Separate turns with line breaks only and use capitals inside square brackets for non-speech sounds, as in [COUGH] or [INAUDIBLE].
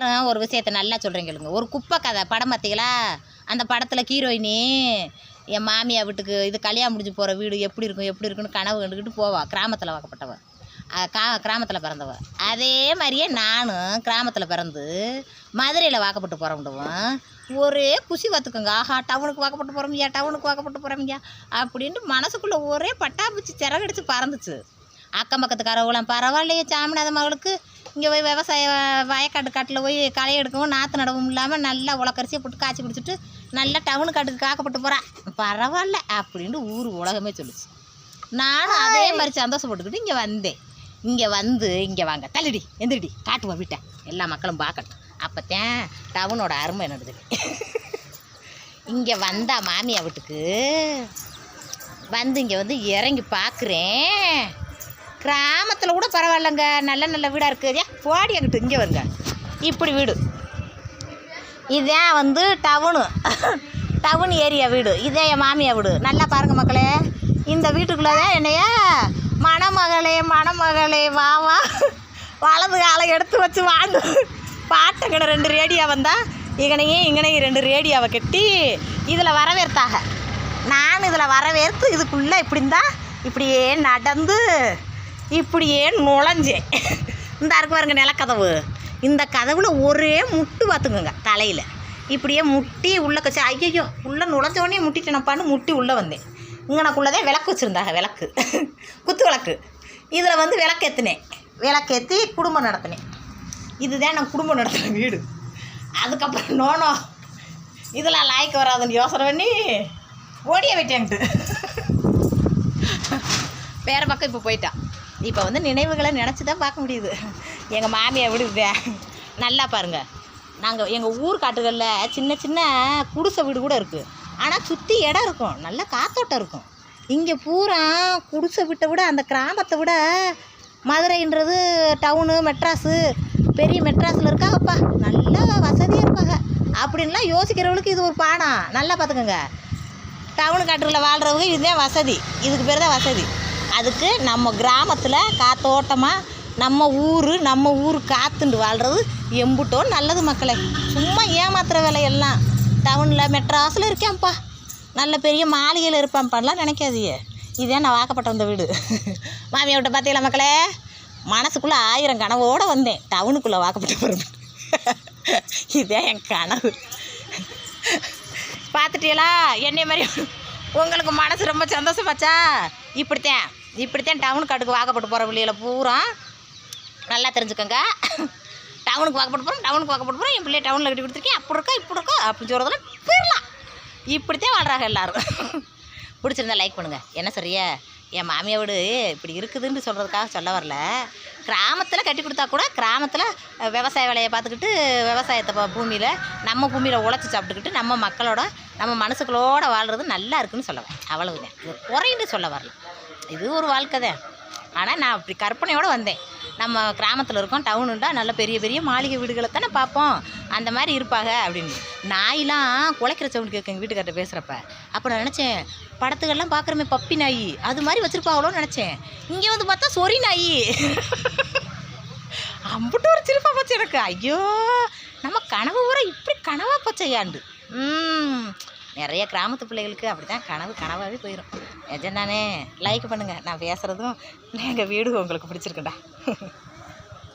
எல்லாரும் ஒரு விஷயத்த நல்லா சொல்கிறீங்க கேளுங்க. ஒரு குப்பை கதை படம் பார்த்தீங்களா அந்த படத்தில் ஹீரோயினி என் மாமியா வீட்டுக்கு இது கல்யாணம் முடிஞ்சு போகிற வீடு எப்படி இருக்கும் எப்படி இருக்குன்னு கனவு கண்டுக்கிட்டு போவா. கிராமத்தில் வாக்கப்பட்டவ கா கிராமத்தில் பிறந்தவ. அதே மாதிரியே நானும் கிராமத்தில் பிறந்து மதுரையில் வாக்கப்பட்டு போகிறவண்டுவன் ஒரே குஷி பார்த்துக்கோங்க ஆஹா டவுனுக்கு வாக்கப்பட்டு போகிறோம்யா டவுனுக்கு வாக்கப்பட்டு போகிறோம்யா அப்படின்ட்டு மனசுக்குள்ளே ஒரே பட்டாம்பூச்சி சிறகடிச்சு பறந்துச்சு. அக்கம் பக்கத்துக்காரவங்களாம் பரவாயில்லையே சாமிநாத மகளுக்கு. இங்கே போய் விவசாய வயக்காட்டு காட்டில் போய் களை எடுக்கவும் நாற்று நடவும் இல்லாமல் நல்லா உலக்கரிசியை போட்டு காய்ச்சி குடிச்சிட்டு நல்லா டவுனு காட்டுக்கு காக்கப்பட்டு போகிறா பரவாயில்ல அப்படின்ட்டு ஊர் உலகமே சொல்லுச்சு. நானும் அதே மாதிரி சந்தோஷப்பட்டுக்கிட்டு இங்கே வந்தேன். இங்கே வந்து இங்கே வாங்க. தள்ளிடி எந்திரிடி காட்டுவோம் வீட்டை. எல்லா மக்களும் பார்க்கட்டும். அப்போத்தான் டவுனோட அருமை என்னது இங்கே வந்தா மாமியா வீட்டுக்கு வந்து இங்கே வந்து இறங்கி பார்க்குறேன். கிராமத்தில் கூட பரவாயில்லங்க. நல்ல நல்ல வீடாக இருக்குது ஏன் போடி அங்கிட்டு இங்கே வருங்க. இப்படி வீடு. இதான் வந்து டவுனு. டவுன் ஏரியா வீடு. இதே என் மாமியா வீடு. நல்லா பாருங்கள் மக்களே. இந்த வீட்டுக்குள்ளே தான் என்னைய மணமகளே மணமகளே வா வா. வலது காலை எடுத்து வச்சு வாழ்ந்து பாட்டங்கடை ரெண்டு ரேடியோ வந்தால் இங்கனையும் இங்கனையும் ரெண்டு ரேடியோவை கட்டி இதில் வரவேற்தாக. நான் இதில் வரவேற்று இதுக்குள்ளே இப்படி இருந்தால் இப்படியே நடந்து இப்படியே நுழைஞ்சேன் இந்த இருக்கு பாருங்க நிலக்கதவு. இந்த கதவில் ஒரே முட்டு பார்த்துக்குங்க தலையில். இப்படியே முட்டி உள்ளே கச்சி ஐயோ உள்ளே நுழைஞ்சோடனே முட்டிட்டேனப்பான்னு முட்டி உள்ளே வந்தேன். இங்கனக்குள்ளதே விளக்கு வச்சுருந்தாங்க விளக்கு. குத்து விளக்கு. இதில் வந்து விளக்கு ஏற்றினேன் விளக்கேற்றி குடும்பம் நடத்தினேன். இதுதான் நான் குடும்பம் நடத்தின வீடு. அதுக்கப்புறம் நோனோ. இதெல்லாம் லாய்க்கு வராதுன்னு யோசனை பண்ணி ஓடிய விட்டேன்ட்டு வேறு பக்கம் இப்போ போயிட்டான் இப்போ வந்து நினைவுகளை நினச்சி தான் பார்க்க முடியுது. எங்கள் மாமியை விடுதேன் நல்லா பாருங்கள் நாங்கள் எங்கள் ஊர் காட்டுகளில் சின்ன சின்ன குடிசை வீடு கூட இருக்குது ஆனால் சுற்றி இடம் இருக்கும். நல்ல காத்தோட்டம் இருக்கும். இங்கே பூரா குடிசை வீட்டை விட அந்த கிராமத்தை விட மதுரைன்றது டவுனு மெட்ராஸு பெரிய மெட்ராஸில் இருக்காங்கப்பா. நல்ல வசதியாக இருப்பாங்க. அப்படின்லாம் யோசிக்கிறவங்களுக்கு இது ஒரு பாடம். நல்லா பார்த்துக்கோங்க. டவுனு காட்டுகளில் வாழ்கிறவங்க இதுதான் வசதி. இதுக்கு பேர் தான் வசதி. அதுக்கு நம்ம கிராமத்தில் காத்தோட்டமாக நம்ம ஊர் நம்ம ஊர் காத்துண்டு வாழ்கிறது எம்புட்டோ நல்லது மக்களே. சும்மா ஏமாத்துகிற வேலையெல்லாம். டவுனில் மெட்ராஸில் இருக்கேன்ப்பா நல்ல பெரிய மாளிகையில் இருப்பேன்ப்பான்லாம் நினைக்காதியே இதே நான் வாக்கப்பட்ட வந்த வீடு? [LAUGHS] மாமியை விட்ட பார்த்தீங்களா மக்களே? மனசுக்குள்ளே ஆயிரம் கனவோடு வந்தேன். டவுனுக்குள்ளே வாக்கப்பட்டு போகிறேன் [LAUGHS] இதே என் கனவு. பார்த்துட்டீங்களா என்னை மாதிரி உங்களுக்கு மனசு ரொம்ப சந்தோஷமாச்சா? இப்படித்தான். இப்படித்தான் டவுன் காட்டுக்கு வாக்கப்பட்டு போகிற பிள்ளைகளை பூரா நல்லா தெரிஞ்சுக்கோங்க. டவுனுக்கு வாக்கப்பட்டு போகிறோம் டவுனுக்கு வாக்கப்பட்டு போகிறோம் என் பிள்ளைய டவுனில் கட்டி கொடுத்துருக்கேன். அப்படி இருக்கா இப்படி இருக்கா அப்படின்னு சொல்கிறதெல்லாம் போயிடலாம். இப்படித்தான் வாழ்கிறாங்க எல்லோரும். பிடிச்சிருந்தா லைக் பண்ணுங்கள் என்ன சரியா? என் மாமியாவோடு இப்படி இருக்குதுன்னு சொல்கிறதுக்காக சொல்ல வரல. கிராமத்தில் கட்டி கொடுத்தா கூட கிராமத்தில் விவசாய வேலையை பார்த்துக்கிட்டு விவசாயத்தை பூமியில் நம்ம பூமியில் உழைச்சி சாப்பிட்டுக்கிட்டு நம்ம மக்களோட நம்ம மனசுகளோடு வாழ்கிறது நல்லா இருக்குன்னு சொல்லுவேன் அவ்வளவுதான். இது குறைன்னு சொல்ல வரல. இது ஒரு வாழ்க்கை தான். ஆனால் நான் அப்படி கற்பனையோடு வந்தேன். நம்ம கிராமத்தில் இருக்கோம் டவுனுண்டா நல்ல பெரிய பெரிய மாளிகை வீடுகளை தானே பார்ப்போம். அந்த மாதிரி இருப்பாங்க அப்படின்னு. நாயெலாம் குலைக்கிற சவுண்டு கேட்க எங்கள் வீட்டுக்கார்ட்ட பேசுகிறப்ப அப்போ நான் நினச்சேன் படத்துக்கெல்லாம் பார்க்குறமே பப்பி நாய். அது மாதிரி வச்சுருப்பாங்களோன்னு நினச்சேன். இங்கே வந்து பார்த்தா சொறி நாய். அம்புட்டு ஒரு சிரிப்பாக போச்சு எனக்கு. ஐயோ நம்ம கனவு பூரா இப்படி கனவாக போச்சையாண்டு ம். நிறைய கிராமத்து பிள்ளைகளுக்கு அப்படி தான் கனவு கனவாகவே போயிடும் நிஜம்தானே லைக் பண்ணுங்கள் நான் பேசுகிறதும் எங்கள் வீடு உங்களுக்கு பிடிச்சிருக்குண்டா [LAUGHS]